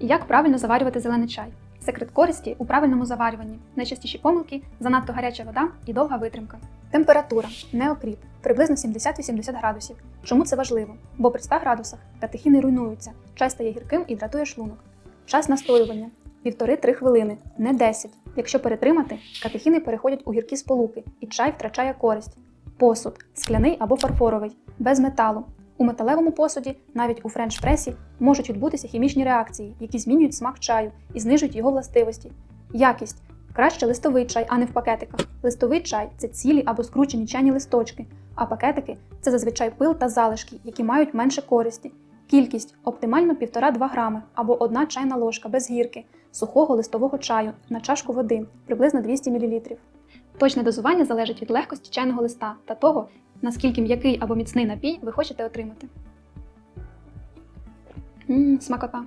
І як правильно заварювати зелений чай. Секрет користі у правильному заварюванні. Найчастіші помилки занадто гаряча вода і довга витримка. Температура не окріп, приблизно 70-80 градусів. Чому це важливо? Бо при 100 градусах катехіни руйнуються, чай стає гірким і дратує шлунок. Час настоювання 1,5-3 хвилини, не 10. Якщо перетримати, катехіни переходять у гіркі сполуки, і чай втрачає користь. Посуд скляний або фарфоровий, без металу. У металевому посуді, навіть у френч-пресі, можуть відбутися хімічні реакції, які змінюють смак чаю і знижують його властивості. Якість краще листовий чай, а не в пакетиках. Листовий чай це цілі або скручені чайні листочки, а пакетики це зазвичай пил та залишки, які мають менше користі. Кількість оптимально 1,5-2 грами або 1 чайна ложка без гірки сухого листового чаю на чашку води приблизно 200 мл. Точне дозування залежить від легкості чайного листа та того, наскільки м'який або міцний напій ви хочете отримати. Мм, смакота.